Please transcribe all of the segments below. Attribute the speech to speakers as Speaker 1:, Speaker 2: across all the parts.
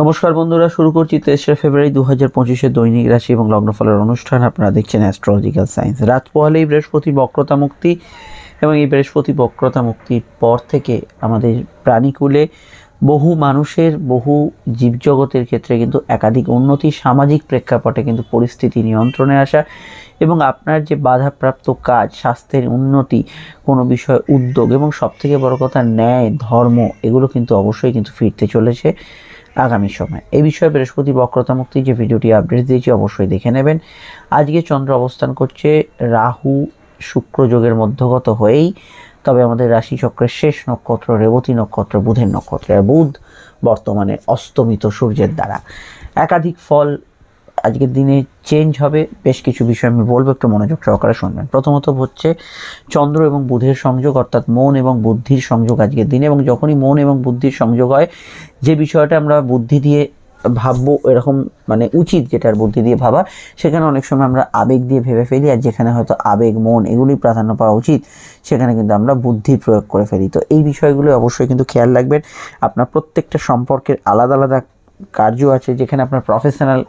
Speaker 1: নমস্কার বন্ধুরা, শুরু করছি তেসরা ফেব্রুয়ারি দু হাজার পঁচিশের দৈনিক রাশি এবং লগ্নফলের অনুষ্ঠান। আপনারা দেখছেন অ্যাস্ট্রোলজিক্যাল সায়েন্স রাত পোহালেই বৃহস্পতি বক্রতা মুক্তি এবং এই বৃহস্পতি বক্রতা মুক্তির পর থেকে আমাদের প্রাণীকুলে বহু মানুষের, বহু জীবজগতের ক্ষেত্রে কিন্তু একাধিক উন্নতি, সামাজিক প্রেক্ষাপটে কিন্তু পরিস্থিতি নিয়ন্ত্রণে আসা এবং আপনার যে বাধাপ্রাপ্ত কাজ, স্বাস্থ্যের উন্নতি, কোনো বিষয়ে উদ্যোগ এবং সবথেকে বড় কথা ন্যায়, ধর্ম, এগুলো কিন্তু অবশ্যই কিন্তু ফিরতে চলেছে। আগামী সময়। এই বিষয়ে বৃহস্পতি বক্রতা মুক্তি যে ভিডিওটি আপডেট দিয়েছি, অবশ্যই দেখে নেবেন। আজকে চন্দ্র অবস্থান করছে রাহু শুক্র যোগের মধ্যগত হয়েই, তবে আমাদের রাশিচক্রের শেষ নক্ষত্র রেবতী নক্ষত্র, বুধের নক্ষত্র, আর বুধ বর্তমানে অস্তমিত সূর্যের দ্বারা। একাধিক ফল আজকের দিনে চেঞ্জ হবে। বেশ কিছু বিষয় আমি বলব, একটু মনোযোগ সহকারে শুনবেন। প্রথমত হচ্ছে চন্দ্র এবং বুধের সংযোগ, অর্থাৎ মন এবং বুদ্ধির সংযোগ আজকের দিনে। এবং যখনই মন এবং বুদ্ধির সংযোগ হয়, যে বিষয়টা আমরা বুদ্ধি দিয়ে ভাববো, এরকম মানে উচিত যেটার বুদ্ধি দিয়ে ভাবা, সেখানে অনেক সময় আমরা আবেগ দিয়ে ভেবে ফেলি, আর যেখানে হয়তো আবেগ, মন এগুলি প্রাধান্য পাওয়া উচিত, সেখানে কিন্তু আমরা বুদ্ধির প্রয়োগ করে ফেলি। তো এই বিষয়গুলো অবশ্যই কিন্তু খেয়াল রাখবেন। আপনার প্রত্যেকটা সম্পর্কের আলাদা আলাদা কার্য আছে যেখানে আপনার প্রফেশনাল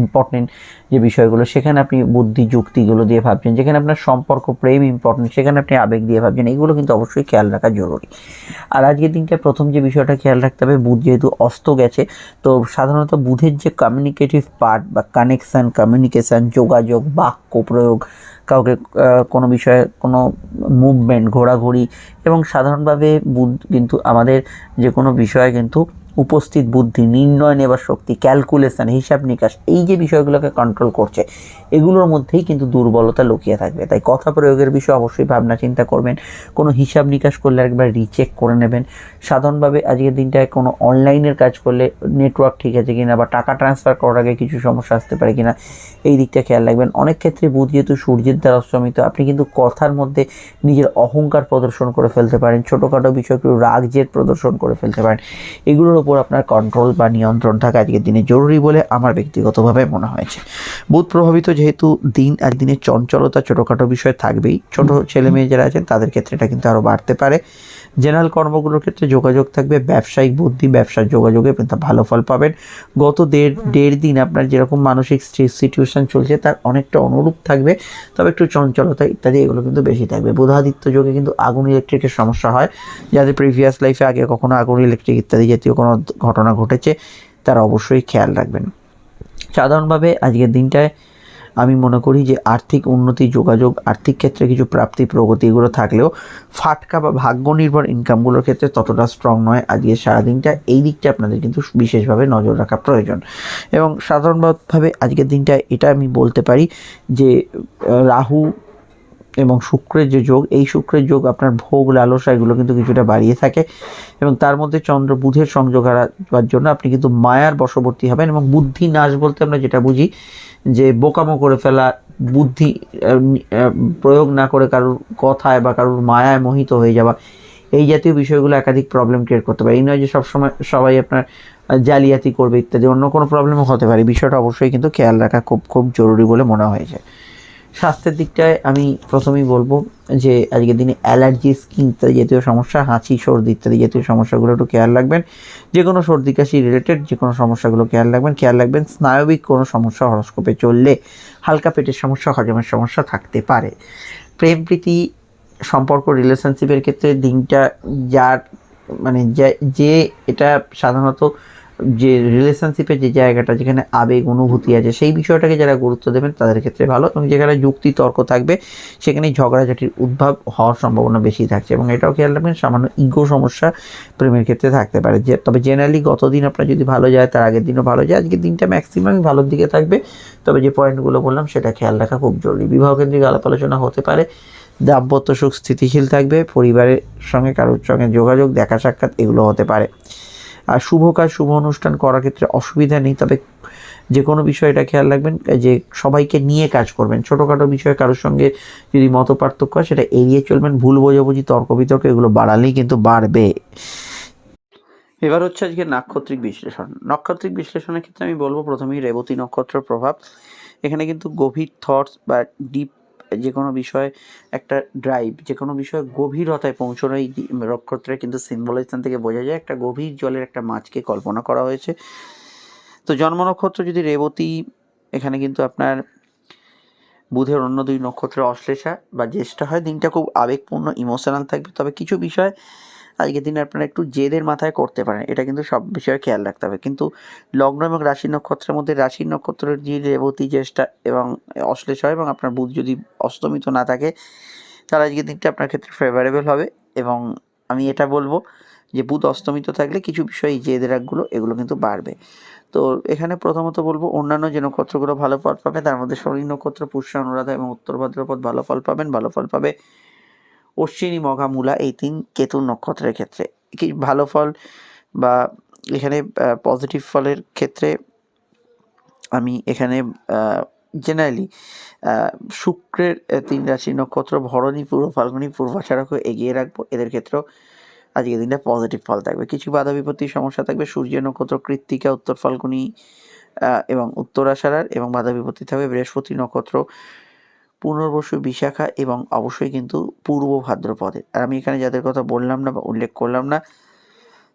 Speaker 1: ইম্পর্টেন্ট যে বিষয়গুলো, সেখানে আপনি বুদ্ধি, যুক্তিগুলো দিয়ে ভাবছেন, যেখানে আপনার সম্পর্ক, প্রেম ইম্পর্টেন্ট সেখানে আপনি আবেগ দিয়ে ভাবছেন এইগুলো কিন্তু অবশ্যই খেয়াল রাখা জরুরি। আর আজকের দিনটা প্রথম যে বিষয়টা খেয়াল রাখতে হবে, বুধ যেহেতু অস্ত গেছে, তো সাধারণত বুধের যে কমিউনিকেটিভ পার্ট বা কানেকশান কমিউনিকেশান যোগাযোগ, বাক্য প্রয়োগ, কাউকে কোনো বিষয়ে কোনো মুভমেন্ট ঘোরাঘুরি, এবং সাধারণভাবে বুধ কিন্তু আমাদের যে কোনো বিষয়ে কিন্তু উপস্থিত বুদ্ধি, নির্ণয় নেবার শক্তি ক্যালকুলেশন হিসাব নিকাশ, এই যে বিষয়গুলোকে কন্ট্রোল করছে, এগুলোর মধ্যেই কিন্তু দুর্বলতা লুকিয়ে থাকবে। তাই কথা প্রয়োগের বিষয়ে অবশ্যই ভাবনা চিন্তা করবেন, কোনো হিসাব নিকাশ করলে একবার রিচেক করে নেবেন। সাধারণভাবে আজকের দিনটায় কোনো অনলাইনের কাজ করলে নেটওয়ার্ক ঠিক আছে কিনা বা টাকা ট্রান্সফার করার আগে কিছু সমস্যা আসতে পারে কিনা, এই দিকটা খেয়াল রাখবেন। অনেক ক্ষেত্রে বুধ যেহেতু সূর্যের দ্বারা অস্তমিত, আপনি কিন্তু কথার মধ্যে নিজের অহংকার প্রদর্শন করে ফেলতে পারেন, ছোটোখাটো বিষয় একটু রাগ জেদ প্রদর্শন করে ফেলতে পারেন। এগুলোর ওপর আপনার কন্ট্রোল বা নিয়ন্ত্রণ থাকা আজকের দিনে জরুরি বলে আমার ব্যক্তিগতভাবে মনে হয়েছে। বুধ প্রভাবিত যেহেতু দিন আর চঞ্চলতা ছোটোখাটো বিষয় থাকবেই। ছোট ছেলে মেয়ে যারা আছেন, তাদের ক্ষেত্রে এটা কিন্তু আরও বাড়তে পারে। জেনারেল কর্মগুলোর ক্ষেত্রে যোগাযোগ থাকবে, ব্যবসায়িক বুদ্ধি, ব্যবসার যোগাযোগে ভালো ফল পাবেন। গত দেড় দেড় দিন আপনার যেরকম মানসিক সিচুয়েশন চলছে, তার অনেকটা অনুরূপ থাকবে। তবে একটু চঞ্চলতা ইত্যাদি, এগুলো কিন্তু বেশি থাকবে। বুধাদিত্য যোগে কিন্তু আগুন ইলেকট্রিকের সমস্যা হয়। যাদের প্রিভিয়াস লাইফে আগে কখনো আগুন ইলেকট্রিক ইত্যাদি জাতীয় কোনো ঘটনা ঘটেছে, তারা অবশ্যই খেয়াল রাখবেন। সাধারণভাবে আজকের দিনটায় আমি মনে করি যে আর্থিক উন্নতি, যোগাযোগ, আর্থিক ক্ষেত্রে কিছু প্রাপ্তি, প্রগতি এগুলো থাকলেও ফাটকা বা ভাগ্য নির্ভর ইনকামগুলোর ক্ষেত্রে ততটা স্ট্রং নয়। আজকে সারাদিনটা এই দিকটা আপনাদের কিন্তু বিশেষভাবে নজর রাখা প্রয়োজন। এবং সাধারণভাবে আজকের দিনটা এটা আমি বলতে পারি যে রাহু এবং শুক্রের যে যোগ, এই শুক্রের যোগ আপনার ভোগ, লালসা, এগুলো কিন্তু কিছুটা বাড়িয়ে থাকে। এবং তার মধ্যে চন্দ্র বুধের সংযোগ হারাবার জন্য আপনি কিন্তু মায়ার বশবর্তী হবেন এবং বুদ্ধি নাশ বলতে আমরা যেটা বুঝি, যে বোকামো করে ফেলা, বুদ্ধি প্রয়োগ না করে কারোর কথায় বা কারোর মায়ায় মোহিত হয়ে যাওয়া, এই জাতীয় বিষয়গুলো একাধিক প্রবলেম ক্রিয়েট করতে পারে। এই নয় যে সবসময় সবাই আপনার জালিয়াতি করবে ইত্যাদি, অন্য কোনো প্রবলেমও হতে পারে। বিষয়টা অবশ্যই কিন্তু খেয়াল রাখা খুব খুব জরুরি বলে মনে হয়েছে স্বাস্থ্যের দিকটায় আমি প্রথমেই বলব যে আজকের দিনে অ্যালার্জি, স্কিন ইত্যাদি জাতীয় সমস্যা, হাঁচি, সর্দি ইত্যাদি জাতীয় সমস্যাগুলো একটু খেয়াল রাখবেন। যে কোনো সর্দি, কাশি রিলেটেড যে কোনো সমস্যাগুলো খেয়াল রাখবেন। খেয়াল রাখবেন, স্নায়বিক কোনো সমস্যা হরস্কোপে চললে হালকা পেটের সমস্যা, হজমের সমস্যা থাকতে পারে। প্রেম, প্রীতি, সম্পর্ক রিলেশনশিপের ক্ষেত্রে দিনটা যার মানে যে এটা সাধারণত যে রিলেশনশিপের যে জায়গাটা যেখানে আবেগ, অনুভূতি আছে, সেই বিষয়টাকে যারা গুরুত্ব দেবেন তাদের ক্ষেত্রে ভালো। এবং যেখানে যুক্তি, তর্ক থাকবে সেখানে ঝগড়াঝাটির উদ্ভব হওয়ার সম্ভাবনা বেশি থাকছে। এবং এটাও খেয়াল রাখবেন, সামান্য ইগো সমস্যা প্রেমের ক্ষেত্রে থাকতে পারে। যে তবে জেনারেলি গত দিন আপনার যদি ভালো যায়, তার আগের দিনও ভালো যায়, আজকের দিনটা ম্যাক্সিমাম ভালোর দিকে থাকবে। তবে যে পয়েন্টগুলো বললাম, সেটা খেয়াল রাখা খুব জরুরি। বিবাহ কেন্দ্রিক আলাপ আলোচনা হতে পারে। দাম্পত্য সুখ স্থিতিশীল থাকবে, পরিবারের সঙ্গে, কারোর সঙ্গে যোগাযোগ, দেখা সাক্ষাৎ, এগুলো হতে পারে। আর শুভ কাজ, শুভ অনুষ্ঠান করার ক্ষেত্রে অসুবিধা নেই, তবে যে কোনো বিষয় এটা খেয়াল রাখবেন, যে সবাইকে নিয়ে কাজ করবেন। ছোটোখাটো বিষয়ে কারোর সঙ্গে যদি মত পার্থক্য হয়, সেটা এড়িয়ে চলবেন, ভুল বোঝাবুঝি তর্ক বিতর্ক এগুলো বাড়ালেই কিন্তু বাড়বে। এবার হচ্ছে আজকে নাক্ষত্রিক বিশ্লেষণ। নক্ষত্রিক বিশ্লেষণের ক্ষেত্রে আমি বলব, প্রথমেই রেবতী নক্ষত্রের প্রভাব। এখানে কিন্তু গভীর থটস বা ডিপ যে কোনো বিষয়ে একটা ড্রাইভ যে কোনো বিষয়ে গভীরতায় পৌঁছানো এই নক্ষত্রে কিন্তু সিম্বলাইজেশন থেকে বোঝা যায় একটা গভীর জলের একটা মাছকে কল্পনা করা হয়েছে। তো জন্ম নক্ষত্র যদি রেবতী, এখানে কিন্তু আপনার বুধের অন্য দুই নক্ষত্রের অশ্লেষা বা জ্যেষ্ঠা হয়, দিনটা খুব আবেগপূর্ণ ইমোশনাল থাকবে। তবে কিছু বিষয় আজকের দিনে আপনারা একটু জেদের মাথায় করতে পারেন। এটা কিন্তু সব বিষয়ে খেয়াল রাখতে হবে। কিন্তু লগ্ন এবং রাশি নক্ষত্রের মধ্যে রাশি নক্ষত্রের যে রেবতী জ্যেষ্ঠা এবং অশ্লেষ হয় এবং আপনার বুধ যদি অস্তমিত না থাকে, তাহলে আজকের দিনটা আপনার ক্ষেত্রে ফেভারেবল হবে এবং আমি এটা বলব যে বুধ অস্তমিত থাকলে কিছু বিষয় জেদ রাগগুলো এগুলো কিন্তু বাড়বে। তো এখানে প্রথমত বলব, অন্যান্য যে নক্ষত্রগুলো ভালো ফল পাবে, তার মধ্যে শনি নক্ষত্র, পুষ্য, অনুরাধা এবং উত্তর ভাদ্রপদ ভালো ফল পাবেন। ভালো ফল পাবে অশ্বিনী মঘা মূলা এই তিন কেতু নক্ষত্রের ক্ষেত্রে। কি ভালো ফল বা এখানে পজিটিভ ফলের ক্ষেত্রে আমি এখানে জেনারেলি শুক্রের তিন রাশি নক্ষত্র, ভরণী পূর্ব, ফাল্গুনি পূর্বাষাঢ়কে এগিয়ে রাখব। এদের ক্ষেত্রেও আজকের দিনটা পজিটিভ ফল থাকবে। কিছু বাধা বিপত্তির সমস্যা থাকবে। সূর্য নক্ষত্র, কৃত্তিকা, উত্তর ফাল্গুনি এবং উত্তরাষাঢ়ার এবং বাধা বিপত্তি থাকবে। বৃহস্পতি নক্ষত্র পুনর্বসু বিশাখা এবং অবশ্যই কিন্তু পূর্ব ভাদ্রপদে। আর আমি এখানে যাদের কথা বললাম না বা উল্লেখ করলাম না,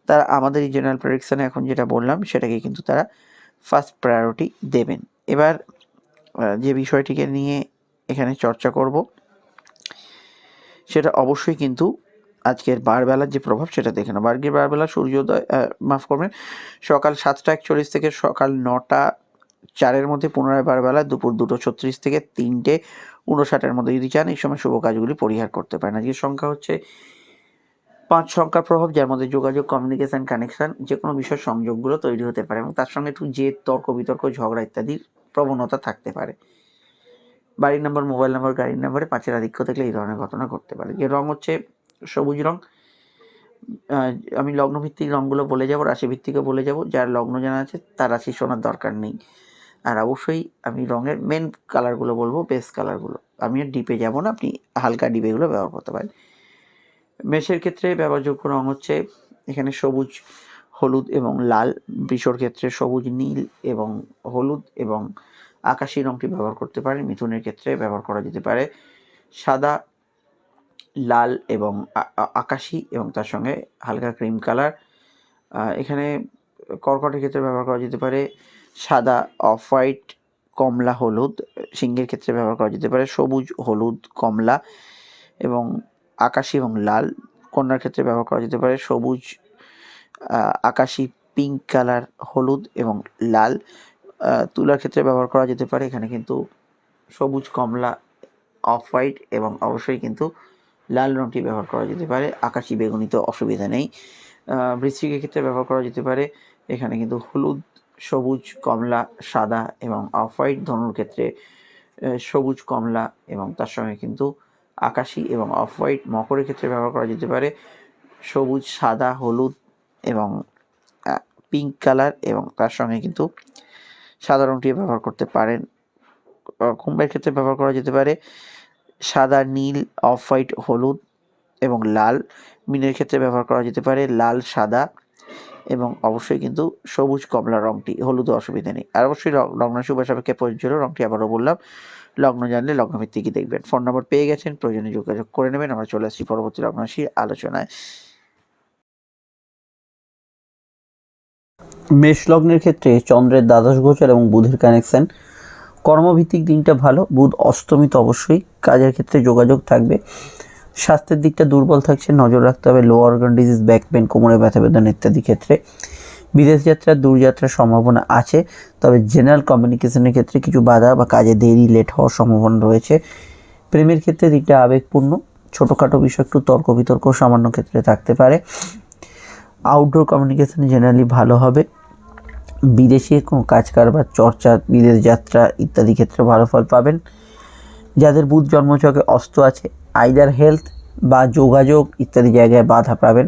Speaker 1: তারা আমাদের এই জেনারেল প্রেডিকশানে এখন যেটা বললাম, সেটাকে কিন্তু তারা ফার্স্ট প্রায়োরিটি দেবেন। এবার যে বিষয়টিকে নিয়ে এখানে চর্চা করব, সেটা অবশ্যই কিন্তু আজকের বারবেলার যে প্রভাব, সেটা দেখে না বার্গের বারবেলা সূর্যোদয় মাফ করবেন, সকাল সাতটা একচল্লিশ থেকে সকাল নটা চারের মধ্যে পুনরায় বারবেলা দুপুর দুটো ছত্রিশ থেকে তিনটে উনষাটের মধ্যে যদি চান, এই সময় শুভ কাজগুলি পরিহার করতে পারেন। আজকের সংখ্যা হচ্ছে পাঁচ সংখ্যার প্রভাব, যার মধ্যে যোগাযোগ কমিউনিকেশন কানেকশন যে কোনো বিষয় সংযোগগুলো তৈরি হতে পারে এবং তার সঙ্গে একটু জেদ, তর্ক, বিতর্ক, ঝগড়া ইত্যাদির প্রবণতা থাকতে পারে। বাড়ির নাম্বার মোবাইল নাম্বার গাড়ির নাম্বারে পাঁচের আধিক্য থাকলে এই ধরনের ঘটনা ঘটতে পারে। যে রং হচ্ছে সবুজ রং। আমি লগ্নভিত্তিক রঙগুলো বলে যাব, রাশিভিত্তিকও বলে যাব। যার লগ্ন জানা আছে, তার রাশি শোনার দরকার নেই। আর অবশ্যই আমি রঙের মেন কালারগুলো বলব বেস কালারগুলো আমি ডিপে যাব না, আপনি হালকা ডিপেগুলো ব্যবহার করতে পারেন। মেষের ক্ষেত্রে ব্যবহারযোগ্য রঙ হচ্ছে এখানে সবুজ, হলুদ এবং লাল। বৃষর ক্ষেত্রে সবুজ, নীল এবং হলুদ এবং আকাশি রঙটি ব্যবহার করতে পারেন মিথুনের ক্ষেত্রে ব্যবহার করা যেতে পারে সাদা, লাল এবং আকাশি এবং তার সঙ্গে হালকা ক্রিম কালার এখানে কর্কটের ক্ষেত্রে ব্যবহার করা যেতে পারে সাদা, অফ হোয়াইট, কমলা, হলুদ। সিংহের ক্ষেত্রে ব্যবহার করা যেতে পারে সবুজ, হলুদ, কমলা এবং আকাশি এবং লাল। কন্যার ক্ষেত্রে ব্যবহার করা যেতে পারে সবুজ আকাশি, পিঙ্ক কালার, হলুদ এবং লাল। তুলার ক্ষেত্রে ব্যবহার করা যেতে পারে এখানে কিন্তু সবুজ, কমলা, অফ হোয়াইট এবং অবশ্যই কিন্তু লাল রঙটি ব্যবহার করা যেতে পারে। আকাশি বেগুনিতে অসুবিধা নেই। বৃশ্চিকের ক্ষেত্রে ব্যবহার করা যেতে পারে। এখানে কিন্তু হলুদ সবুজ, কমলা, সাদা এবং অফ হোয়াইট ধনুর ক্ষেত্রে সবুজ, কমলা এবং তার সঙ্গে কিন্তু আকাশি এবং অফ হোয়াইট মকরের ক্ষেত্রে ব্যবহার করা যেতে পারে। সবুজ, সাদা, হলুদ এবং পিঙ্ক কালার এবং তার সঙ্গে কিন্তু সাদা রঙটি ব্যবহার করতে পারেন। কুম্ভের ক্ষেত্রে ব্যবহার করা যেতে পারে সাদা, নীল অফ হোয়াইট হলুদ এবং লাল। মিনের ক্ষেত্রে ব্যবহার করা যেতে পারে লাল, সাদা এবং অবশ্যই কিন্তু সবুজ কমলা রঙটি হলুদ অসুবিধা নেই। আর অবশ্যই লগ- লগ্ন শুভ সাপেক্ষে প্রযোজ্য রঙটি আবারও বললাম, লগ্ন জানলে লগ্ন ভিত্তিকই দেখবেন। ফোন নম্বর পেয়ে গেছেন, প্রয়োজনে যোগাযোগ করে নেবেন। আমরা চলে আসছি পরবর্তী লগ্নরাশি আলোচনায়। মেষ লগ্নের ক্ষেত্রে চন্দ্রের দ্বাদশ গোচর এবং বুধের কানেকশন কর্মভিত্তিক দিনটা ভালো, বুধ অস্তমিত অবশ্যই। কাজের ক্ষেত্রে যোগাযোগ থাকবে। স্বাস্থ্যের দিকটা দুর্বল থাকছে, নজর রাখতে হবে low organ disease back pain কোমরে ব্যথা বেদনা ইত্যাদি ক্ষেত্রে। বিদেশ যাত্রার দূরযাত্রার সম্ভাবনা আছে, তবে জেনারেল কমিউনিকেশনের ক্ষেত্রে কিছু বাধা বা কাজে দেরি লেট হওয়ার সম্ভাবনা রয়েছে। প্রেমের ক্ষেত্রে দিকটা আবেগপূর্ণ, ছোটোখাটো বিষয়, একটু তর্ক বিতর্ক সামান্য ক্ষেত্রে থাকতে পারে। আউটডোর কমিউনিকেশন জেনারেলি ভালো হবে। বিদেশে কোনো কাজ কারবার চর্চা, বিদেশ যাত্রা ইত্যাদি ক্ষেত্রে ভালো ফল পাবেন। যাদের বুধ জন্মচকে অস্ত আছে আইদার হেলথ বা যোগাযোগ ইত্যাদি জায়গায় বাধা পাবেন।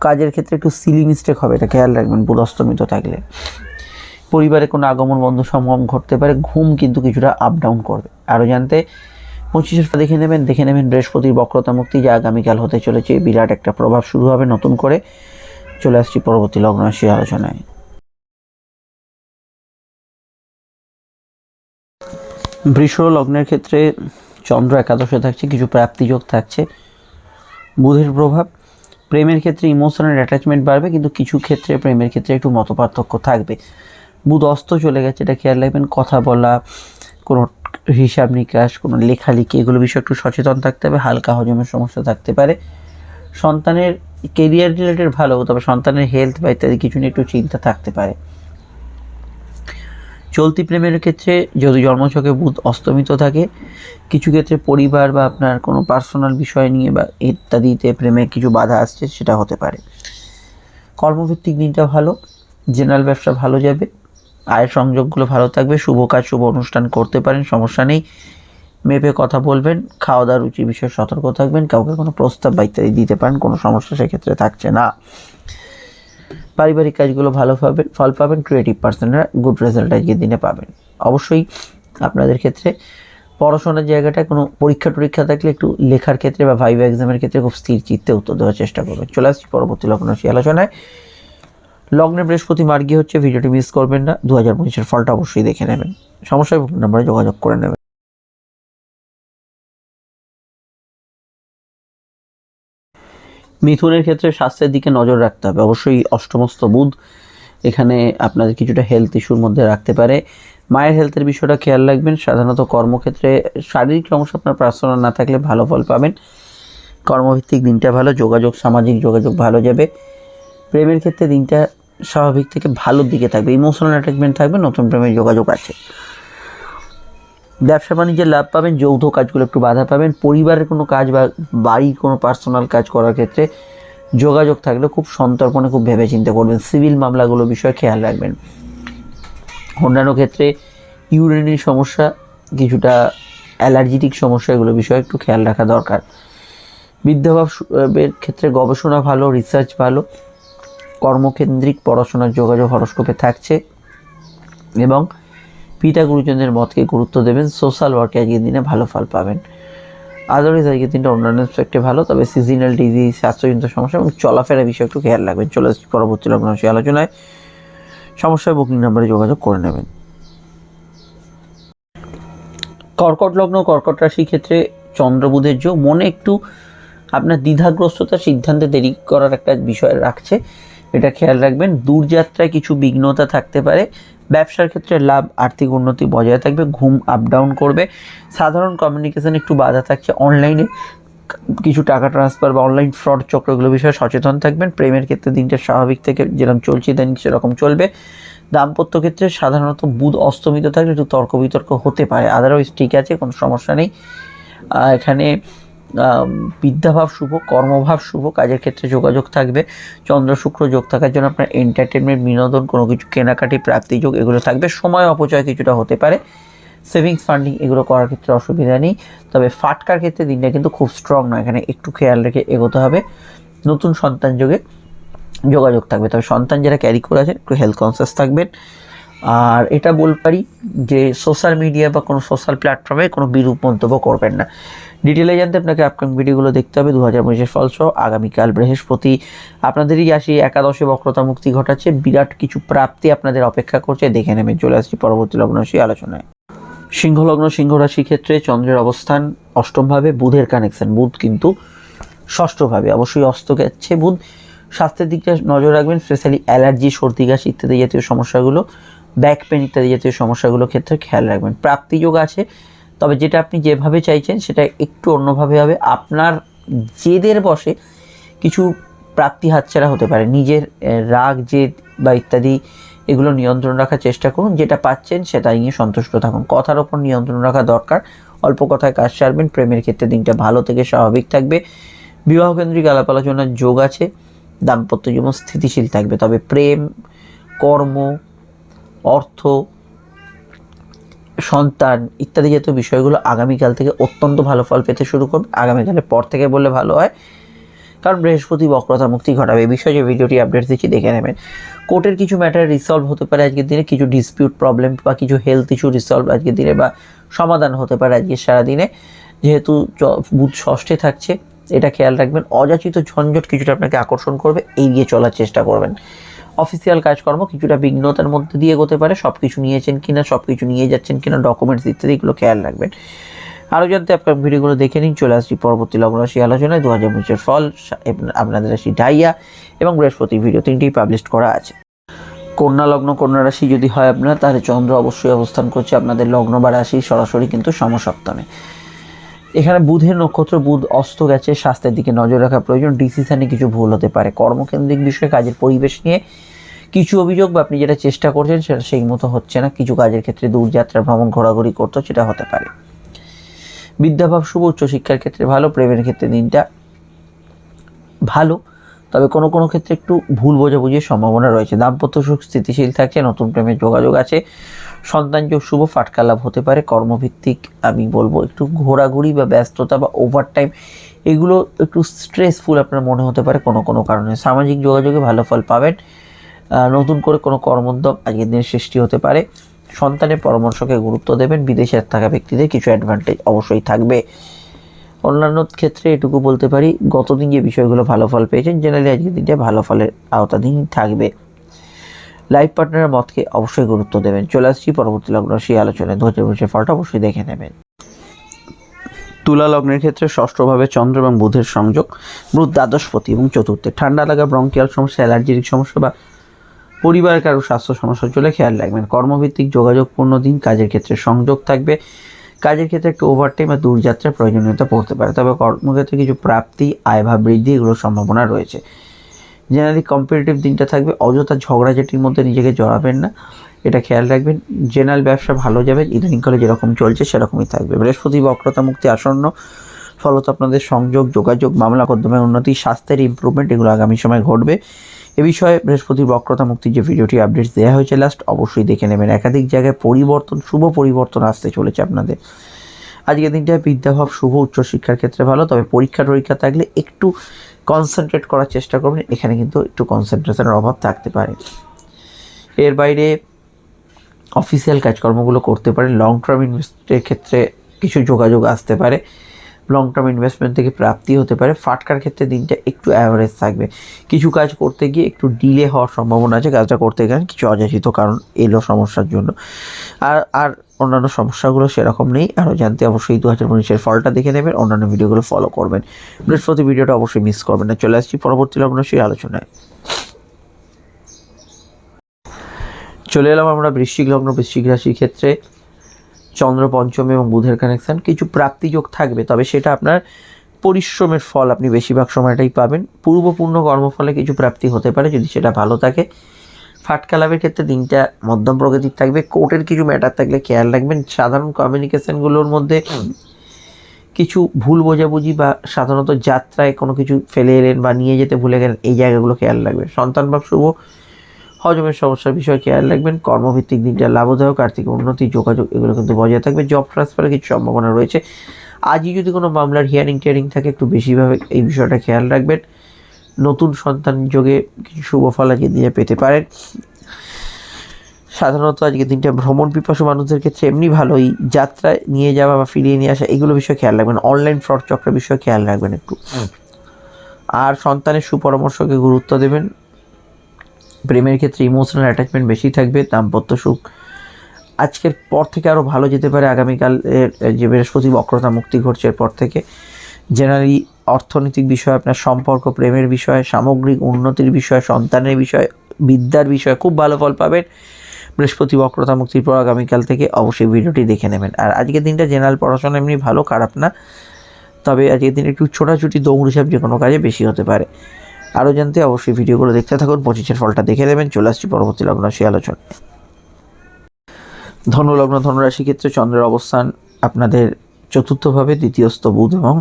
Speaker 1: কাজের ক্ষেত্রে একটু সিলি মিস্টেক হবে, এটা খেয়াল রাখবেন, বুধ অস্তমিত থাকলে। পরিবারে কোনো আগমন বন্ধ সমাগম ঘটতে পারে, ঘুম কিন্তু কিছুটা আপ ডাউন করবে। আরও জানতে, পঁচিশের দেখে নেবেন দেখে নেবেন বৃহস্পতির বক্রতা মুক্তি যা আগামীকাল হতে চলেছে। বিরাট একটা প্রভাব শুরু হবে নতুন করে। চলে আসছি পরবর্তী লগ্ন রাশির আলোচনায়। বৃষ লগ্নের ক্ষেত্রে চন্দ্র একাদশে থাকছে, কিছু প্রাপ্তিযোগ থাকছে। বুধের প্রভাব, প্রেমের ক্ষেত্রে ইমোশনাল অ্যাটাচমেন্ট বাড়বে, কিন্তু কিছু ক্ষেত্রে প্রেমের ক্ষেত্রে একটু মতপার্থক্য থাকবে। বুধ অস্ত চলে গেছে, এটা খেয়াল রাখবেন, কথা বলা, কোনো হিসাব নিকাশ, কোনো লেখালেখি, এগুলো বিষয়ে একটু সচেতন থাকতে হবে, হালকা হজমের সমস্যা থাকতে পারে। সন্তানের কেরিয়ার রিলেটেড ভালো, তবে সন্তানের হেলথ বা ইত্যাদি কিছু নিয়ে একটু চিন্তা থাকতে পারে। চলতি প্রেমের ক্ষেত্রে যদি জন্মছকে বুধ অস্তমিত থাকে, কিছু ক্ষেত্রে পরিবার বা আপনার কোনো পার্সোনাল বিষয় নিয়ে বা ইত্যাদিতে প্রেমে কিছু বাধা আসছে, সেটা হতে পারে। কর্মভিত্তিক দিনটা ভালো জেনারেল ব্যবসা ভালো যাবে, আয়ের সংযোগগুলো ভালো থাকবে, শুভ কাজ, শুভ অনুষ্ঠান করতে পারেন, সমস্যা নেই। মেপে কথা বলবেন খাওয়া দাওয়ার রুচি, বিষয়ে সতর্ক থাকবেন, কাউকে কোনো প্রস্তাব বা ইত্যাদি দিতে পারেন, কোনো সমস্যা সেক্ষেত্রে থাকছে না। পারিবারিক কাজগুলো ভালো পাবেন, ফল পাবেন ক্রিয়েটিভ পার্সনরা গুড রেজাল্ট আজকের দিনে পাবেন। অবশ্যই আপনাদের ক্ষেত্রে পড়াশোনার জায়গাটা কোনো পরীক্ষা টরীক্ষা থাকলে একটু লেখার ক্ষেত্রে বা ভাইভা এক্সামের ক্ষেত্রে খুব স্থির চিত্তে উত্তর দেওয়ার চেষ্টা করবেন। চলে আসছি পরবর্তী লগ্ন রাশি আলোচনায়। লগ্নে বৃহস্পতি মার্গী হচ্ছে, ভিডিওটি মিস করবেন না। দু হাজার পঁচিশের ফলটা অবশ্যই দেখে নেবেন। সমস্যায় নাম্বারে যোগাযোগ করে নেবেন। মিথুনের ক্ষেত্রে স্বাস্থ্যের দিকে নজর রাখতে হবে। অবশ্যই অষ্টমস্ত বুধ এখানে আপনাদের কিছুটা হেলথ ইস্যুর মধ্যে রাখতে পারে। মায়ের হেলথের বিষয়টা খেয়াল রাখবেন। সাধারণত কর্মক্ষেত্রে শারীরিক সমস্যা, আপনার পার্সোনাল না থাকলে ভালো ফল পাবেন। কর্মভিত্তিক দিনটা ভালো, যোগাযোগ, সামাজিক যোগাযোগ ভালো যাবে। প্রেমের ক্ষেত্রে দিনটা স্বাভাবিক থেকে ভালোর দিকে থাকবে। ইমোশনাল অ্যাটাচমেন্ট থাকবে, নতুন প্রেমের যোগাযোগ আছে। ব্যবসা বাণিজ্যে লাভ পাবেন, যৌথ কাজগুলো একটু বাধা পাবেন। পরিবারের কোনো কাজ বা বাড়ির কোনো পার্সোনাল কাজ করার ক্ষেত্রে যোগাযোগ থাকলে খুব সন্তর্পণে খুব ভেবে চিন্তা করবেন। সিভিল মামলাগুলো বিষয়ে খেয়াল রাখবেন। অন্যান্য ক্ষেত্রে ইউরিনের সমস্যা, কিছুটা অ্যালার্জিটিক সমস্যা, এগুলো বিষয়ে একটু খেয়াল রাখা দরকার। বিদ্যাভাবের ক্ষেত্রে গবেষণা ভালো রিসার্চ ভালো, কর্মকেন্দ্রিক পড়াশোনার যোগাযোগ হরস্কোপে থাকছে এবং পিতা গুরুজনদের মতকে গুরুত্ব দেবেন সোশ্যাল ওয়ার্কে আজকের দিনে ভালো ফল পাবেন। আদারওয়াইজ আজকের দিনটা অন্যান্য অ্যাসপেক্টে ভালো, তবে সিজনাল ডিজিজ স্বাস্থ্যজনিত সমস্যা এবং চলাফেরা বিষয়ে একটু খেয়াল রাখবেন। চলে আসছি পরবর্তী লগ্ন রাশি আলোচনায়। সমস্যায় বুকিং নাম্বারে যোগাযোগ করে নেবেন। কর্কট লগ্ন, কর্কট রাশির ক্ষেত্রে চন্দ্রবুধের যোগ মনে একটু আপনার দ্বিধাগ্রস্ততা সিদ্ধান্তে দেরি করার একটা বিষয় রাখছে। এটা খেয়াল রাখবেন, দূরযাত্রায় কিছু বিঘ্নতা থাকতে পারে। ব্যবসার ক্ষেত্রে লাভ, আর্থিক উন্নতি বজায় থাকবে, ঘুম আপ ডাউন করবে। সাধারণ কমিউনিকেশন একটু বাধা থাকছে অনলাইনে কিছু টাকা ট্রান্সফার বা অনলাইন ফ্রড চক্রগুলো বিষয়ে সচেতন থাকবেন। প্রেমের ক্ষেত্রে দিনটা স্বাভাবিক থেকে যেরকম চলছে দেন সেরকম চলবে। দাম্পত্য ক্ষেত্রে সাধারণত বুধ অস্তমিত থাকলে একটু তর্ক বিতর্ক হতে পারে। আদারওয়াইজ ঠিক আছে, কোনো সমস্যা নেই। এখানে বিদ্যাভাব শুভ, কর্মভাব শুভ, কাজের ক্ষেত্রে যোগাযোগ থাকবে, চন্দ্র শুক্র যোগ থাকার জন্য আপনার এন্টারটেনমেন্ট বিনোদন, কোনো কিছু কেনাকাটি, প্রাপ্তি যোগ এগুলো থাকবে। সময় অপচয় কিছুটা হতে পারে। সেভিংস ফান্ডিং এগুলো করার ক্ষেত্রে অসুবিধা নেই। তবে ফাটকার ক্ষেত্রে দিনটা কিন্তু খুব স্ট্রং নয়। এখানে একটু খেয়াল রেখে এগোতে হবে। নতুন সন্তান যোগে যোগাযোগ থাকবে। তবে সন্তান যারা ক্যারি করে আছেন, একটু হেলথ কনসিয়াস থাকবেন। আর এটা বল পারি যে সোশ্যাল মিডিয়া বা কোনো সোশ্যাল প্ল্যাটফর্মে কোনো বিরূপ মন্তব্য করবেন না। ডিটেলে জানতে আপনাকে আপকামিং ভিডিওগুলো দেখতে হবে দু হাজার পঁচিশের ফলসহ আগামীকাল বৃহস্পতি। আপনাদেরই আসি একাদশে বক্রতা মুক্তি ঘটাচ্ছে, বিরাট কিছু প্রাপ্তি আপনাদের অপেক্ষা করছে। দেখে নেবেন, চলে আসছি পরবর্তী লগ্নরাশি আলোচনায়। সিংহ লগ্ন, সিংহ রাশি ক্ষেত্রে চন্দ্রের অবস্থান অষ্টমভাবে, বুধের কানেকশন বুধ কিন্তু ষষ্ঠভাবে। অবশ্যই অস্ত গেছে বুধ। স্বাস্থ্যের দিকটা নজর রাখবেন স্পেশালি অ্যালার্জি সর্দি, কাশি ইত্যাদি জাতীয় সমস্যাগুলো ব্যাক পেন ইত্যাদি জাতীয় সমস্যাগুলো ক্ষেত্রে খেয়াল রাখবেন। প্রাপ্তিযোগ আছে তবে যেটা আপনি যেভাবে চাইছেন সেটা একটু অন্যভাবে হবে। আপনার জেদের বসে কিছু প্রাপ্তি হাতছাড়া হতে পারে। নিজের রাগ, জেদ বা ইত্যাদি এগুলো নিয়ন্ত্রণ রাখার চেষ্টা করুন। যেটা পাচ্ছেন সেটা নিয়ে সন্তুষ্ট থাকুন। কথার ওপর নিয়ন্ত্রণ রাখা দরকার। অল্প কথায় কাজ সারবেন। প্রেমের ক্ষেত্রে দিনটা ভালো থেকে স্বাভাবিক থাকবে। বিবাহ কেন্দ্রিক আলাপ আলোচনার যোগ আছে। দাম্পত্য জীবন স্থিতিশীল থাকবে। তবে প্রেম, কর্ম, অর্থ সন্তান ইত্যাদি জাতীয় বিষয়গুলো আগামীকাল থেকে অত্যন্ত ভালো ফল পেতে শুরু করবে। আগামীকালের পর থেকে বললে ভালো হয়, কারণ বৃহস্পতি বক্রতা মুক্তি ঘটাবে। এই বিষয়ে যে ভিডিওটি আপডেট দিচ্ছি, দেখে নেবেন। কোর্টের কিছু ম্যাটার রিসলভ হতে পারে আজকের দিনে, কিছু ডিসপিউট প্রবলেম বা কিছু হেলথ ইস্যু রিসলভ আজকের দিনে বা সমাধান হতে পারে আজকের সারাদিনে। যেহেতু বুধ ষষ্ঠে থাকছে, এটা খেয়াল রাখবেন। অযাচিত ঝঞ্ঝট কিছুটা আপনাকে আকর্ষণ করবে এড়িয়ে চলার চেষ্টা করবেন। অফিসিয়াল কাজকর্ম কিছুটা বিঘ্নতার মধ্যে দিয়ে এগোতে পারে সব কিছু নিয়েছেন কিনা সব কিছু নিয়ে যাচ্ছেন কিনা ডকুমেন্টস ইত্যাদি এগুলো খেয়াল রাখবেন। আরও জানতে আপনার ভিডিওগুলো দেখে নিন, চলে আসছি পরবর্তী লগ্ন রাশি আলোচনায়। দু হাজার পঁচিশের ফল আপনাদের রাশি ডাইয়া এবং বৃহস্পতি ভিডিও তিনটি পাবলিশ করা আছে। কন্যা লগ্ন, কন্যা রাশি যদি হয় আপনার, তাহলে চন্দ্র অবশ্যই অবস্থান করছে আপনাদের লগ্ন বা রাশি, সরাসরি কিন্তু সমসপ্তমে। এখানে বুধের নক্ষত্র, বুধ অস্ত গেছে, স্বাস্থ্যের দিকে নজর রাখা প্রয়োজন ডিসিশনে কিছু ভুল হতে পারে। কর্মকেন্দ্রিক বিষয়ে, কাজের পরিবেশ নিয়ে কিছু অভিযোগ বা আপনি যেটা চেষ্টা করছেন সেটা সেই মতো হচ্ছে না। কিছু কাজের ক্ষেত্রে দূরযাত্রা, ভ্রমণ, ঘোরাঘুরি করতে, সেটা হতে পারে। বিদ্যাভাব, শুভ উচ্চশিক্ষার ক্ষেত্রে ভালো, প্রেমের ক্ষেত্রে দিনটা ভালো। তবে কোনো কোনো ক্ষেত্রে একটু ভুল বোঝাবুঝির সম্ভাবনা রয়েছে। দাম্পত্য সুখ স্থিতিশীল থাকছে, নতুন প্রেমের যোগাযোগ আছে। সন্তান যোগ শুভ, ফাটকা লাভ হতে পারে। কর্মভিত্তিক, আমি বলব, একটু ঘোরাঘুরি বা ব্যস্ততা বা ওভারটাইম এগুলো একটু স্ট্রেসফুল আপনার মনে হতে পারে কোনো কোনো কারণে। সামাজিক যোগাযোগে ভালো ফল পাবেন। নতুন করে কোনো কর্মোদ্যোগ আগের দিনে সৃষ্টি হতে পারে। সন্তানের পরামর্শকে গুরুত্ব দেবেন। বিদেশে থাকা ব্যক্তিদের কিছু অ্যাডভান্টেজ অবশ্যই থাকবে। অন্যান্য ক্ষেত্রে এটুকু বলতে পারি, গতদিন যে বিষয়গুলো ভালো ফল পেয়েছেন জেনারেলি আজকের দিনটা ভালো ফলের আওতাধীন থাকবে। লাইফ পার্টনারের মতকে অবশ্যই গুরুত্ব দেবেন। চলে আসছি পরবর্তী লগ্ন সেই আলোচনায়। দু বসে ফলটা অবশ্যই দেখে নেবেন। তুলা লগ্নের ক্ষেত্রে ষষ্ঠভাবে চন্দ্র এবং বুধের সংযোগ, বুধ দ্বাদশপতি এবং চতুর্থে। ঠান্ডা লাগা ব্রঙ্কিয়াল সমস্যা অ্যালার্জিক সমস্যা বা পরিবারের কারও স্বাস্থ্য সমস্যা চলে খেয়াল রাখবেন। কর্মভিত্তিক যোগাযোগপূর্ণ দিন কাজের ক্ষেত্রে সংযোগ থাকবে। কাজের ক্ষেত্রে একটু ওভারটাইম বা দূরযাত্রার প্রয়োজনীয়তা পড়তে পারে। তবে কর্মক্ষেত্রে কিছু প্রাপ্তি, আয় বা বৃদ্ধি এগুলোর সম্ভাবনা রয়েছে। জেনারেলি কম্পিটিটিভ দিনটা থাকবে। অযথা ঝগড়াঝাটির মধ্যে নিজেকে জড়াবেন না। এটা খেয়াল রাখবেন। জেনারেল ব্যবসা ভালো যাবে। ইদানিংকালে যেরকম চলছে সেরকমই থাকবে। বৃহস্পতি বক্রতা মুক্তি আসন্ন। ফলত আপনাদের সংযোগ, যোগাযোগ, মামলা কদ্দমের উন্নতি, স্বাস্থ্যের ইম্প্রুভমেন্ট এগুলো আগামী সময় ঘটবে। এ বিষয়ে বৃহস্পতির বক্রতা মুক্তির যে ভিডিওটি আপডেট দেওয়া হয়েছে লাস্ট অবশ্যই দেখে নেবেন। একাধিক জায়গায় পরিবর্তন, শুভ পরিবর্তন আসতে চলেছে আপনাদের। আজকের দিনটায় বিদ্যাভাব, শুভ, উচ্চশিক্ষার ক্ষেত্রে ভালো, তবে পরীক্ষা টরীক্ষা থাকলে একটু কনসেন্ট্রেট করার চেষ্টা করবেন। এখানে কিন্তু একটু কনসেন্ট্রেশনের অভাব থাকতে পারে। এর বাইরে অফিসিয়াল কাজকর্মগুলো করতে পারেন। লং টার্ম ইনভেস্টের ক্ষেত্রে কিছু যোগাযোগ আসতে পারে। লং টার্ম ইনভেস্টমেন্ট থেকে প্রাপ্তি হতে পারে। ফাটকার ক্ষেত্রে দিনটা একটু অ্যাভারেজ থাকবে। কিছু কাজ করতে গিয়ে একটু ডিলে হওয়ার সম্ভাবনা আছে। কাজটা করতে গেলে কিছু অযাচিত কারণ এলো সমস্যার জন্য। আর আর অন্যান্য সমস্যাগুলো সেরকম নেই। আরও জানতে অবশ্যই দু হাজার উনিশের ফলটা দেখে নেবেন। অন্যান্য ভিডিওগুলো ফলো করবেন। বৃহস্পতি ভিডিওটা অবশ্যই মিস করবেন না। চলে আসছি পরবর্তী লগ্ন সেই আলোচনায়। চলে এলাম আমরা বৃশ্চিক লগ্ন, বৃশ্চিক রাশির ক্ষেত্রে। চন্দ্র পঞ্চম এবং বুধের কানেকশন কিছু প্রাপ্তিযোগ থাকবে, তবে সেটা আপনার পরিশ্রমের ফল, আপনি বেশিরভাগ সময়টাই পাবেন। পূর্বপূর্ণ কর্মফলে কিছু প্রাপ্তি হতে পারে যদি সেটা ভালো থাকে। ফাটকা লাভের ক্ষেত্রে দিনটা মধ্যম প্রকৃতির থাকবে কোর্টের কিছু ম্যাটার থাকলে খেয়াল রাখবেন, সাধারণ কমিউনিকেশনগুলোর মধ্যে কিছু ভুল বোঝাবুঝি বা সাধারণত যাত্রায় কোনো কিছু ফেলে এলেন বা নিয়ে যেতে ভুলে গেলেন, এই জায়গাগুলো খেয়াল রাখবেন। সন্তান ভাব শুভ হজমের সমস্যার বিষয়ে খেয়াল রাখবেন। কর্মভিত্তিক দিনটা লাভদায়ক আর্থিক উন্নতি যোগাযোগ এগুলো কিন্তু বজায় থাকবে। জব ট্রান্সফারের কিছু সম্ভাবনা রয়েছে। আজই যদি কোনো মামলার হিয়ারিং টিয়ারিং থাকে একটু বেশিভাবে এই বিষয়টা খেয়াল রাখবেন। নতুন সন্তান যোগে কিছু শুভ ফল আজকে দিয়ে পেতে পারেন। সাধারণত আজকে দিনটা ভ্রমণ পিপাসু মানুষদের ক্ষেত্রে এমনি ভালোই। যাত্রায় নিয়ে যাওয়া বা ফিরিয়ে নিয়ে আসা এগুলো বিষয়ে খেয়াল রাখবেন। অনলাইন ফ্রড চক্রের বিষয়ে খেয়াল রাখবেন একটু। আর সন্তানের সুপরামর্শকে গুরুত্ব দেবেন। প্রেমের ক্ষেত্রে ইমোশনাল অ্যাটাচমেন্ট বেশি থাকবে, দাম্পত্য সুখ আজকের পর থেকে আরও ভালো যেতে পারে। আগামীকালের যে বৃহস্পতি বক্রতা মুক্তি ঘটছে এরপর থেকে। জেনারেলি অর্থনৈতিক বিষয়, আপনার সম্পর্ক, প্রেমের বিষয়ে, সামগ্রিক উন্নতির বিষয়, সন্তানের বিষয়, বিদ্যার বিষয়ে, খুব ভালো ফল পাবেন। বৃহস্পতি বক্রতা মুক্তির পর আগামীকাল থেকে অবশ্যই ভিডিওটি দেখে নেবেন। আর আজকের দিনটা জেনারেল পড়াশোনা এমনি ভালো, খারাপ না। তবে আজকের দিন একটু ছোটাছুটি দৌড় হিসাব যে কোনো কাজে বেশি হতে পারে। আরও জানতে অবশ্যই ভিডিওগুলো দেখতে থাকুন, পঁচিশের ফলটা দেখে নেবেন, চলে আসছি পরবর্তী লগ্ন সেই আলোচনা। ধনুলগ্ন ধনুরাশি ক্ষেত্রে চন্দ্রের অবস্থান আপনাদের চতুর্থভাবে, দ্বিতীয়স্থ বুধ এবং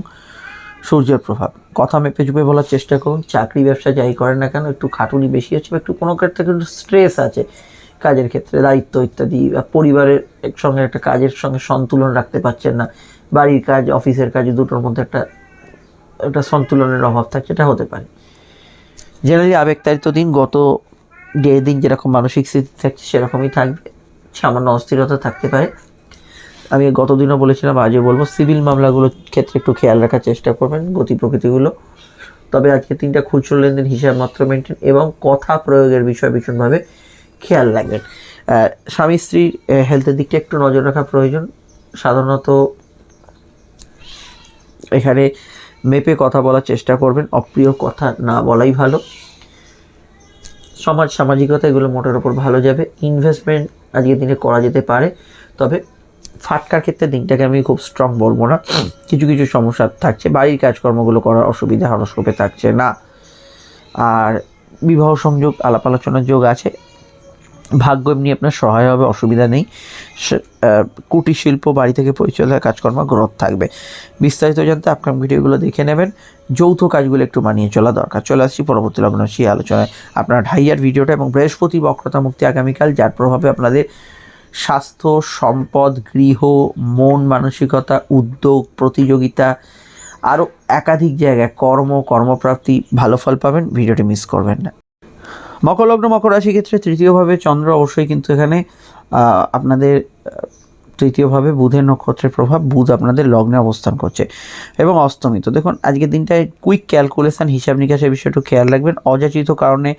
Speaker 1: সূর্যের প্রভাব। কথা মেপে চুপে বলার চেষ্টা করুন, চাকরি, ব্যবসা যাই করেন না কেন, একটু খাটুনি বেশি আছে বা একটু কোনো ক্ষেত্রে একটু স্ট্রেস আছে। কাজের ক্ষেত্রে দায়িত্ব ইত্যাদি, বা পরিবারের সঙ্গে একটা কাজের সঙ্গে সন্তুলন রাখতে পারছেন না। বাড়ির কাজ, অফিসের কাজ, দুটোর মধ্যে একটা একটা সন্তুলনের অভাব থাকছে এটা হতে পারে। জেনারেলি আবেগতাড়িত দিন গত যে দিন যেরকম মানসিক স্থিতি থাকছে, সেরকমই থাকবে। সামান্য অস্থিরতা থাকতে পারে। আমি গত দিনও বলেছিলাম, আজও বলব, সিভিল মামলাগুলোর ক্ষেত্রে একটু খেয়াল রাখার চেষ্টা করবেন গতি প্রকৃতিগুলো। তবে আজকে তিনটা খুচরো লেনদেন, হিসাব মাত্র মেনটেন এবং কথা প্রয়োগের বিষয় ভীষণভাবে খেয়াল রাখবেন। স্বামী স্ত্রীর হেলথের দিকটা একটু নজর রাখা প্রয়োজন। সাধারণত এখানে মেপে কথা বলার চেষ্টা করবেন, অপ্রিয় কথা না বলাই ভালো। সমাজ, সামাজিকতা এগুলো মোটের ওপর ভালো যাবে। ইনভেস্টমেন্ট আজকের দিনে করা যেতে পারে, তবে ফাটকার ক্ষেত্রে দিনটাকে আমি খুব স্ট্রং বলব না। কিছু কিছু সমস্যা থাকছে, বাড়ির কাজকর্মগুলো করার অসুবিধা হরস্কোপে থাকছে না। আর বিবাহ সংযোগ আলাপ আলোচনার যোগ আছে ভাগ্য এমনি আপনার সহায় হবে, অসুবিধা নেই। কুটির শিল্প, বাড়ি থেকে পরিচালনার কাজকর্ম গ্রোথ থাকবে। বিস্তারিত জানতে আপকাম ভিডিওগুলো দেখে নেবেন। যৌথ কাজগুলো একটু মানিয়ে চলা দরকার। চলে আসছি পরবর্তী লগ্ন সেই আলোচনায়। আপনার ঢাইয়ার ভিডিওটা এবং বৃহস্পতি বক্রতা মুক্তি আগামীকাল, যার প্রভাবে আপনাদের স্বাস্থ্য, সম্পদ, গৃহ, মন, মানসিকতা, উদ্যোগ, প্রতিযোগিতা, আরও একাধিক জায়গায় কর্ম, কর্মপ্রাপ্তি ভালো ফল পাবেন। ভিডিওটি মিস করবেন না। মকর লগ্ন মকর রাশি ক্ষেত্রে তৃতীয়ভাবে চন্দ্র অবশ্যই কিন্তু এখানে আপনাদের তৃতীয়ভাবে বুধের নক্ষত্রের প্রভাব, বুধ আপনাদের লগ্নে অবস্থান করছে। এবং অস্তমিত দেখুন, আজকের দিনটায় কুইক ক্যালকুলেশন হিসাব নিকাশের বিষয়টা খেয়াল রাখবেন। অযাচিত কারণে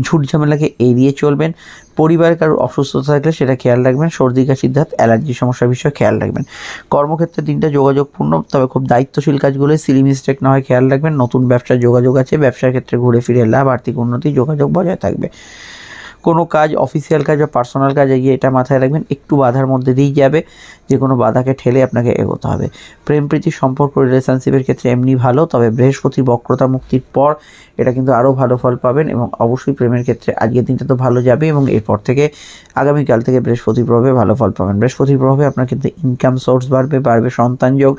Speaker 1: ঝুট ঝামেলাকে এড়িয়ে চলবেন। পরিবারে কারও অসুস্থতা থাকলে সেটা খেয়াল রাখবেন। সর্দি কাশির ধাত অ্যালার্জি সমস্যার বিষয়ে খেয়াল রাখবেন। কর্মক্ষেত্রে দিনটা যোগাযোগপূর্ণ, তবে খুব দায়িত্বশীল কাজগুলোয় সিলি মিস্টেক না হয় খেয়াল রাখবেন। নতুন ব্যবসার যোগাযোগ আছে। ব্যবসার ক্ষেত্রে ঘুরে ফিরে লাভ, আর্থিক উন্নতি, যোগাযোগ বজায় থাকবে। কোনো কাজ অফিসিয়াল কাজ বা পার্সোনাল কাজে গিয়ে এটা মাথায় রাখবেন। একটু বাধার মধ্যে দিয়েই যাবে। যে কোনো বাধাকে ঠেলে আপনাকে এগোতে হবে। প্রেম, প্রীতি, সম্পর্ক রিলেশনশিপের ক্ষেত্রে এমনি ভালো, তবে বৃহস্পতি বক্রতা মুক্তির পর এটা কিন্তু আরও ভালো ফল পাবেন এবং অবশ্যই প্রেমের ক্ষেত্রে আজকের দিনটা তো ভালো যাবে এবং এরপর থেকে আগামীকাল থেকে বৃহস্পতির প্রভাবে ভালো ফল পাবেন। বৃহস্পতির প্রভাবে আপনার কিন্তু ইনকাম সোর্স বাড়বে বাড়বে সন্তান যোগ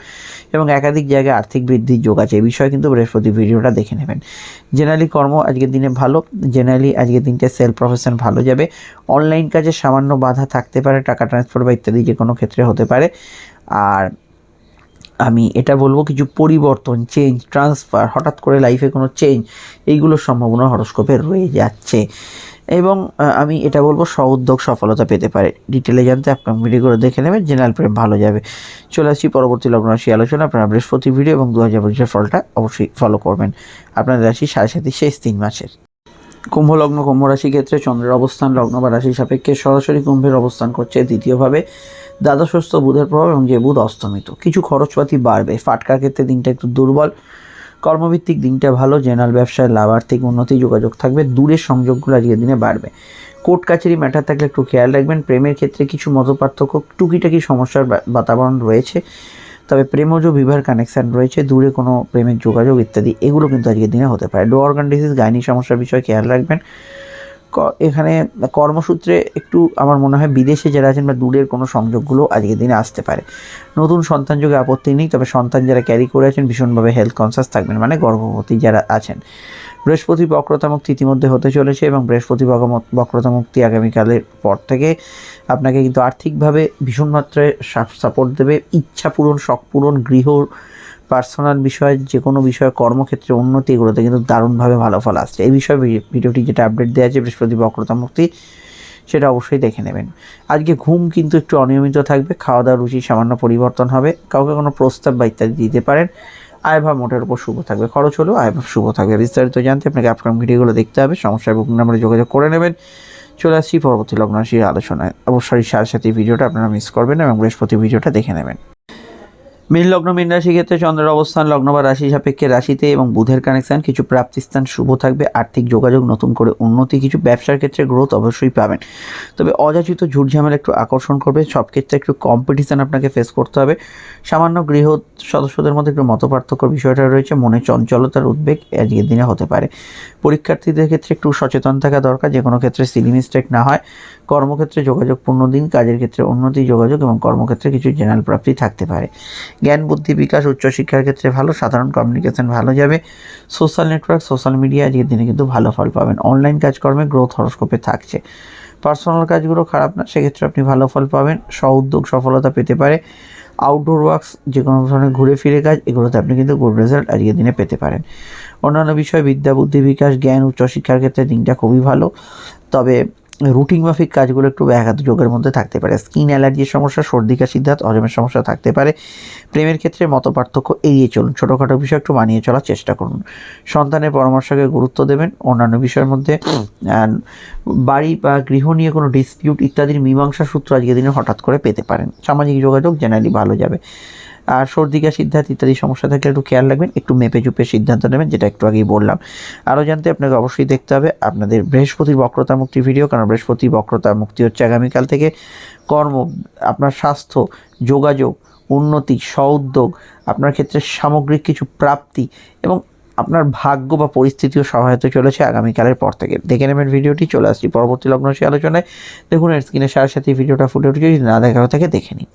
Speaker 1: এবং একাধিক জায়গায় আর্থিক বৃদ্ধির যোগ আছে। এই বিষয়ে কিন্তু বৃহস্পতি ভিডিওটা দেখে নেবেন। জেনারেলি কর্ম আজকের দিনে ভালো জেনারেলি আজকের দিনটা সেল প্রফেশন ভালো যাবে। অনলাইন কাজে সামান্য বাধা থাকতে পারে, টাকা ট্রান্সফার বা ইত্যাদি যে কোনো ক্ষেত্রে হতে পারে। আর আমি এটা বলব কিছু পরিবর্তন চেঞ্জ ট্রান্সফার হঠাৎ করে লাইফে কোনো চেঞ্জ এইগুলোর সম্ভাবনা হরস্কোপে রয়ে যাচ্ছে। এবং আমি এটা বলব স্ব-উদ্যোগ সফলতা পেতে পারে। ডিটেলে জানতে আপনার ভিডিওগুলো দেখে নেবেন জেনারেল প্রেম ভালো যাবে। চলে আসছি পরবর্তী লগ্ন রাশি আলোচনা, আপনারা বৃহস্পতি ভিডিও এবং দু হাজার পঁচিশের ফলটা অবশ্যই ফলো করবেন। আপনাদের রাশি সাড়ে সাথে শেষ তিন মাসের। কুম্ভ লগ্ন, কুম্ভ রাশি ক্ষেত্রে চন্দ্রের অবস্থান, লগ্ন বা রাশি সাপেক্ষে সরাসরি কুম্ভের অবস্থান করছে দ্বিতীয়ভাবে। দ্বাদশস্থ বুধের প্রভাব এবং যে বুধ অস্তমিত। কিছু খরচপাতি বাড়বে। ফাটকার ক্ষেত্রে দিনটা একটু দুর্বল। কর্মভিত্তিক দিনটা ভালো। জেনারেল ব্যবসায় লাভ আর্থিক উন্নতি, যোগাযোগ থাকবে। দূরের সংযোগগুলো আজকের দিনে বাড়বে। কোর্ট কাছারি ম্যাটার থাকলে একটু খেয়াল রাখবেন। প্রেমের ক্ষেত্রে কিছু মতপার্থক্য, টুকিটাকি সমস্যার বাতাবরণ রয়েছে। তবে প্রেমজ বিবাহের কানেকশান রয়েছে। দূরে কোনো প্রেমের যোগাযোগ ইত্যাদি, এগুলো কিন্তু আজকের দিনে হতে পারে। ডো অর্গান ডিজিজ গাইনি সমস্যার বিষয়ে খেয়াল রাখবেন। এখানে কর্মসূত্রে একটু আমার মনে হয় বিদেশে যারা আছেন বা দূরের কোনো সংযোগগুলো আজকের দিনে আসতে পারে। নতুন সন্তান যোগে আপত্তি নেই, তবে সন্তান যারা ক্যারি করে আছেন ভীষণভাবে হেলথ কনসাস থাকবেন মানে গর্ভবতী যারা আছেন। বৃহস্পতি বক্রতা মুক্তি ইতিমধ্যে হতে চলেছে এবং বৃহস্পতি বকম- বক্রতা মুক্তি আগামীকালের পর থেকে আপনাকে কিন্তু আর্থিকভাবে ভীষণ মাত্রায় সাপোর্ট দেবে, ইচ্ছা পূরণ, শখ পূরণ, গৃহ পার্সোনাল বিষয়ে যে কোনো বিষয়ে, কর্মক্ষেত্রে উন্নতি এগুলোতে কিন্তু দারুণভাবে ভালো ফল আসছে। এই বিষয়ে ভিডিওটি যেটা আপডেট দেওয়া আছে, বৃহস্পতি বক্রতা মুক্তি, সেটা অবশ্যই দেখে নেবেন। আজকে ঘুম কিন্তু একটু অনিয়মিত থাকবে খাওয়া দাওয়ার রুচি সামান্য পরিবর্তন হবে, কাউকে কোনো প্রস্তাব বা ইত্যাদি দিতে পারেন আয়ভাব মোটের উপর শুভ থাকবে। খরচ হলেও আয়ভাব শুভ থাকবে। বিস্তারিত জানতে আপনাকে আপকামিং ভিডিওগুলো দেখতে হবে সমস্যায় বুকিং নাম্বারে যোগাযোগ করে নেবেন। চলে আসছি পরবর্তী লগ্ন রাশির আলোচনায়। অবশ্যই সাথে সাথে ভিডিওটা আপনারা মিস করবেন এবং বৃহস্পতি ভিডিওটা দেখে নেবেন। মীন লগ্ন, মীন রাশি ক্ষেত্রে চন্দ্রের অবস্থান, লগ্ন বা রাশি সাপেক্ষে রাশিতে এবং বুধের কানেকশন কিছু প্রাপ্তিস্থান শুভ থাকবে, আর্থিক যোগাযোগ নতুন করে উন্নতি, কিছু ব্যবসার ক্ষেত্রে গ্রোথ অবশ্যই পাবেন। তবে অযাচিত ঝুট ঝামেলা একটু আকর্ষণ করবে, সব ক্ষেত্রে একটু কম্পিটিশান আপনাকে ফেস করতে হবে। সামান্য গৃহ সদস্যদের মধ্যে একটু মতপার্থক্য বিষয়টা রয়েছে, মনে চঞ্চলতার উদ্বেগ আজকের দিনে হতে পারে। পরীক্ষার্থীদের ক্ষেত্রে একটু সচেতন থাকা দরকার, যে কোনো ক্ষেত্রে সিলি মিস্টেক না হয়। কর্মক্ষেত্রে যোগাযোগপূর্ণ দিন, কাজের ক্ষেত্রে উন্নতি, যোগাযোগ এবং কর্মক্ষেত্রে কিছু জেনারেল প্রাপ্তি থাকতে পারে। জ্ঞান, বুদ্ধি, বিকাশ উচ্চশিক্ষার ক্ষেত্রে ভালো, সাধারণ কমিউনিকেশন ভালো যাবে। সোশ্যাল নেটওয়ার্ক সোশ্যাল মিডিয়া আজকের দিনে কিন্তু ভালো ফল পাবেন। অনলাইন কাজকর্মে গ্রোথ হরস্কোপে থাকছে। পার্সোনাল কাজগুলো খারাপ না, সেক্ষেত্রে আপনি ভালো ফল পাবেন স্ব উদ্যোগ, সফলতা পেতে পারে। আউটডোর ওয়ার্কস যে কোনো ধরনের ঘুরে ফিরে কাজ, এগুলোতে আপনি কিন্তু গুড রেজাল্ট আজকের দিনে পেতে পারেন। অন্যান্য বিষয়, বিদ্যা, বুদ্ধি, বিকাশ, জ্ঞান উচ্চশিক্ষার ক্ষেত্রে দিনটা খুবই ভালো। তবে রুটিন মাফিক কাজগুলো একটু ব্যাঘাত যোগের মধ্যে থাকতে পারে। স্কিন অ্যালার্জির সমস্যা, সর্দি, কাশি, দাঁত হজমের সমস্যা থাকতে পারে। প্রেমের ক্ষেত্রে মত পার্থক্য এড়িয়ে চলুন। ছোটোখাটো বিষয় একটু মানিয়ে চলার চেষ্টা করুন। সন্তানের পরামর্শকে গুরুত্ব দেবেন। অন্যান্য বিষয়ের মধ্যে বাড়ি বা গৃহ নিয়ে কোনো ডিসপিউট ইত্যাদির মীমাংসা সূত্র আজকের দিনে হঠাৎ করে পেতে পারেন। সামাজিক যোগাযোগ জেনারেলি ভালো যাবে। আর সর্দি, কাশি, ইত্যাদি ইত্যাদি সমস্যা থাকলে একটু খেয়াল রাখবেন, একটু মেপে চুপে সিদ্ধান্ত নেবেন, যেটা একটু আগেই বললাম। আরও জানতে আপনাকে অবশ্যই দেখতে হবে আপনাদের বৃহস্পতির বক্রতা মুক্তি ভিডিও, কারণ বৃহস্পতি বক্রতা মুক্তি হচ্ছে আগামীকাল থেকে। কর্ম, আপনার স্বাস্থ্য, যোগাযোগ, উন্নতি, সউদ্যোগ, আপনার ক্ষেত্রে সামগ্রিক কিছু প্রাপ্তি এবং আপনার ভাগ্য বা পরিস্থিতিও সহায়তা চলেছে আগামীকালের পর থেকে। দেখে নেবেন ভিডিওটি, চলে আসছি পরবর্তী লগ্ন সে আলোচনায়। দেখুন স্ক্রিনের সাথে সাথে ভিডিওটা ফুটে উঠেছে, যদি না দেখা থাকে দেখে নিন।